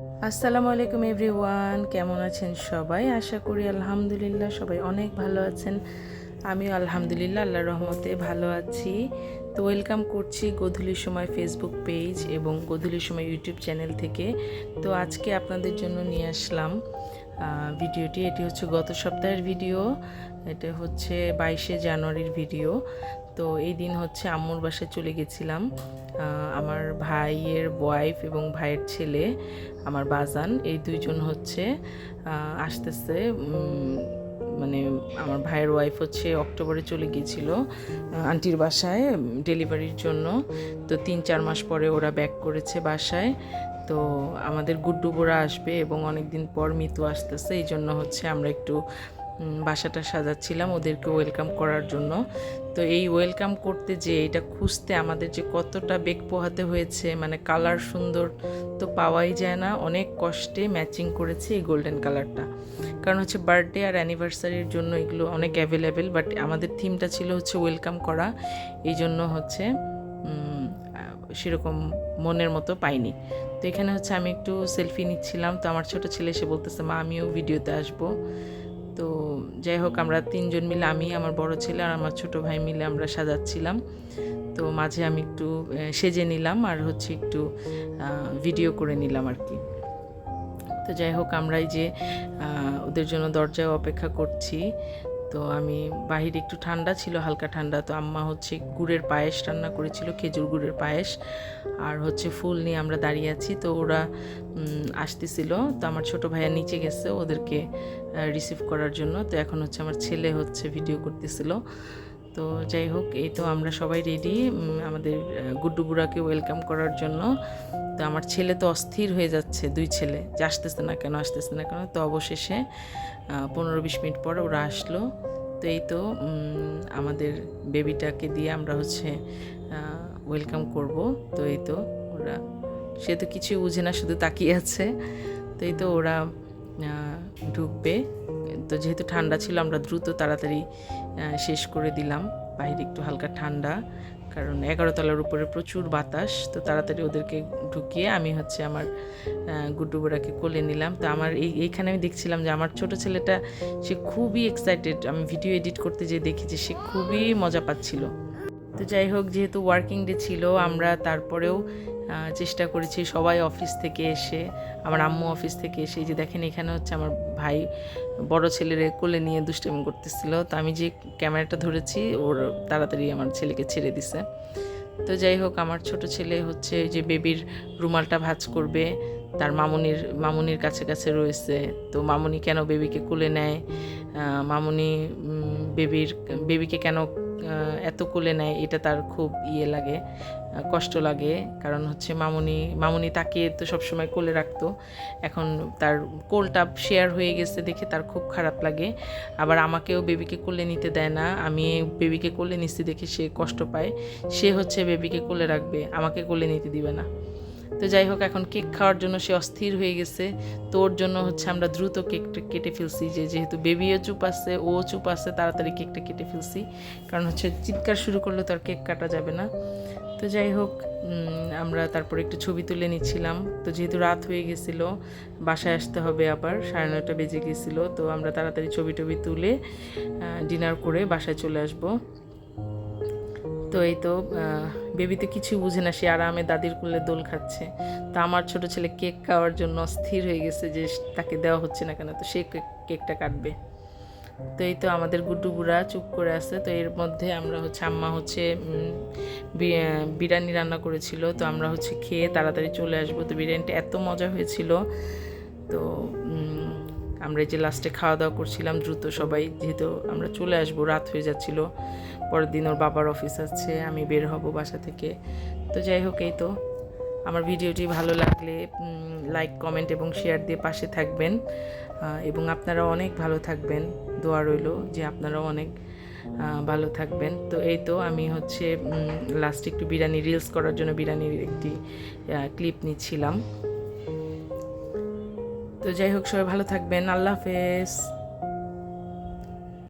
আসসালামু আলাইকুম এভরিওয়ান, কেমন আছেন সবাই? আশা করি আলহামদুলিল্লাহ সবাই অনেক ভালো আছেন। আমিও আলহামদুলিল্লাহ, আল্লাহর রহমতে ভালো আছি। তো ওয়েলকাম করছি গোধূলির সময় ফেসবুক পেজ এবং গোধূলির সময় ইউটিউব চ্যানেল থেকে। তো আজকে আপনাদের জন্য নিয়ে আসলাম ভিডিওটি এটি হচ্ছে গত সপ্তাহের ভিডিও এটা হচ্ছে বাইশে জানুয়ারির ভিডিও। তো এই দিন হচ্ছে আম্মুর বাসায় চলে গেছিলাম। আমার ভাইয়ের ওয়াইফ এবং ভাইয়ের ছেলে আমার বাজান এই দুইজন হচ্ছে আহ, আসতেছে মানে আমার ভাইয়ের ওয়াইফ হচ্ছে অক্টোবরে চলে গিয়েছিল আন্টির বাসায় ডেলিভারির জন্য। তো তিন চার মাস পরে ওরা ব্যাক করেছে বাসায়। তো আমাদের গুড্ডু বোরা আসবে এবং অনেক দিন পর মিতু আসতেছে, এই জন্য হচ্ছে আমরা একটু বাসাটা সাজাচ্ছিলাম ওদেরকে ওয়েলকাম করার জন্য। তো এই ওয়েলকাম করতে যে, এটা খুঁজতে আমাদের যে কতটা বেগ পোহাতে হয়েছে মানে কালার সুন্দর তো পাওয়াই যায় না, অনেক কষ্টে ম্যাচিং করেছে এই গোল্ডেন কালারটা। কারণ হচ্ছে বার্থডে আর অ্যানিভার্সারির জন্য এগুলো অনেক অ্যাভেলেবেল, বাট আমাদের থিমটা ছিল হচ্ছে ওয়েলকাম করা, এই জন্য হচ্ছে সেরকম মনের মতো পাইনি। তো এখানে হচ্ছে আমি একটু সেলফি নিচ্ছিলাম। তো আমার ছোট ছেলে এসে বলতেছে, মা, আমিও ভিডিওতে আসব। তো যাই হোক, আমরা তিনজন মিলে, আমি, আমার বড় ছেলে আর আমার ছোট ভাই মিলে আমরা সাজাচ্ছিলাম। তো মাঝে আমি একটু সেজে নিলাম আর হচ্ছে একটু ভিডিও করে নিলাম আর কি। তো যাই হোক আমরা এই যে ওদের জন্য দরজায় অপেক্ষা করছি। তো আমি বাহিরে একটু ঠান্ডা ছিল, হালকা ঠান্ডা। তো আম্মা হচ্ছে গুড়ের পায়েস রান্না করেছিল, খেজুর গুড়ের পায়েস। আর হচ্ছে ফুল নিয়ে আমরা দাঁড়িয়ে আছি। তো ওরা আসতেছিল। তো আমার ছোট ভাইয়া নিচে গেছে ওদেরকে রিসিভ করার জন্য। তো এখন হচ্ছে আমার ছেলে হচ্ছে ভিডিও করতেছিল। তো যাই হোক, এই তো আমরা সবাই রেডি আমাদের গুড্ডু বুড়াকে ওয়েলকাম করার জন্য। তো আমার ছেলে তো অস্থির হয়ে যাচ্ছে, দুই ছেলে, যে আসতেছে না কেন, আসতেছে না কেন, তো অবশেষে পনেরো বিশ মিনিট পর ওরা আসলো। তো এই তো আমাদের বেবিটাকে দিয়ে আমরা হচ্ছে ওয়েলকাম করব। তো এই তো ওরা, সে তো কিছুই বুঝে না, শুধু তাকিয়ে আছে। তো এই তো ওরা ঢুকবে। তো যেহেতু ঠান্ডা ছিল আমরা দ্রুত তাড়াতাড়ি শেষ করে দিলাম। বাইরে একটু হালকা ঠান্ডা কারণ এগারো তলার উপরে প্রচুর বাতাস। তো তাড়াতাড়ি ওদেরকে ঢুকিয়ে আমি হচ্ছে আমার আহ, কোলে নিলাম। তো আমার এই এইখানে আমি দেখছিলাম যে আমার ছোট ছেলেটা সে খুবই এক্সাইটেড আমি ভিডিও এডিট করতে যেয়ে দেখি যে সে খুবই মজা পাচ্ছিল। তো যাই হোক, যেহেতু ওয়ার্কিং ডে ছিল, আমরা তারপরেও চেষ্টা করেছি সবাই অফিস থেকে এসে, আমার আম্মু অফিস থেকে এসে যে দেখেন এখানে হচ্ছে আমার ভাই বড় ছেলের কোলে নিয়ে দুষ্টামি করতেছিল। তো আমি যে ক্যামেরাটা ধরেছি, ওর তাড়াতাড়ি আমার ছেলেকে ছেড়ে দিছে। তো যাই হোক, আমার ছোট ছেলে হচ্ছে যে বেবির রুমালটা ভাঁজ করবে, তার মামুনির মামুনির কাছে কাছে রয়েছে। তো মামুনি কেন বেবিকে কোলে নেয়? মামুনি বেবির বেবিকে কেন এত কোলে নেয়, এটা তার খুব ইয়ে লাগে কষ্ট লাগে। কারণ হচ্ছে মামুনি মামুনি তাকে তো সবসময় কোলে রাখতো। এখন তার কোলটা শেয়ার হয়ে গেছে দেখে তার খুব খারাপ লাগে। আবার আমাকেও বেবিকে কোলে নিতে দেয় না। আমি বেবিকে কোলে নিচ্ছি দেখে সে কষ্ট পায়। সে হচ্ছে বেবিকে কোলে রাখবে, আমাকে কোলে নিতে দিবে না। তো যাই হোক, এখন কেক খাওয়ার জন্য সে অস্থির হয়ে গেছে। তো ওর জন্য হচ্ছে আমরা দ্রুত কেকটা কেটে ফেলছি, যে যেহেতু বেবিও চুপ আছে ও চুপ আছে, তাড়াতাড়ি কেকটা কেটে ফেলছি। কারণ হচ্ছে চিৎকার শুরু করলে তো আর কেক কাটা যাবে না। তো যাই হোক আমরা তারপর একটু ছবি তুলে নিচ্ছিলাম। তো যেহেতু রাত হয়ে গেছিল, বাসায় আসতে হবে আবার, সাড়ে নয়টা বেজে গেছিল, তো আমরা তাড়াতাড়ি ছবি টবি তুলে ডিনার করে বাসায় চলে আসব। তো এই তো বেবি তো কিছু বুঝে না, সে আরামে দাদির কোলে দোল খাচ্ছে। তো আমার ছোট ছেলে কেক খাওয়ার জন্য অস্থির হয়ে গেছে যে তাকে দেওয়া হচ্ছে না কেন, তো সে কেক- কেকটা কাটবে। তো এই তো আমাদের গুড্ডু বুড়া চুপ করে আছে, তো এর মধ্যে আমরা হচ্ছে, আম্মা হচ্ছে বিরিয়ানি রান্না করেছিল, তো আমরা হচ্ছে খেয়ে তাড়াতাড়ি চলে আসব। তো বিরিয়ানিটা এত মজা হয়েছিল, তো আমরা যে লাস্টে খাওয়া দাওয়া করছিলাম, দ্রুত সবাই, যেহেতু আমরা চলে আসব, রাত হয়ে যাচ্ছিল। পরের দিন ওর বাবার অফিস আছে, আমি বের হব বাসা থেকে। তো যাই হোক, এই তো। আমার ভিডিওটি ভালো লাগলে লাইক কমেন্ট এবং শেয়ার দিয়ে পাশে থাকবেন। এবং আপনারা অনেক ভালো থাকবেন। দোয়া রইল যে আপনারাও অনেক ভালো থাকবেন। তো এই তো, আমি হচ্ছে লাস্টে একটু বিরিয়ানি রিলস করার জন্য বিরিয়ানির একটি ক্লিপ নিচ্ছিলাম। তো যাই হোক সবাই ভালো থাকবেন। আল্লাহ হাফেজ।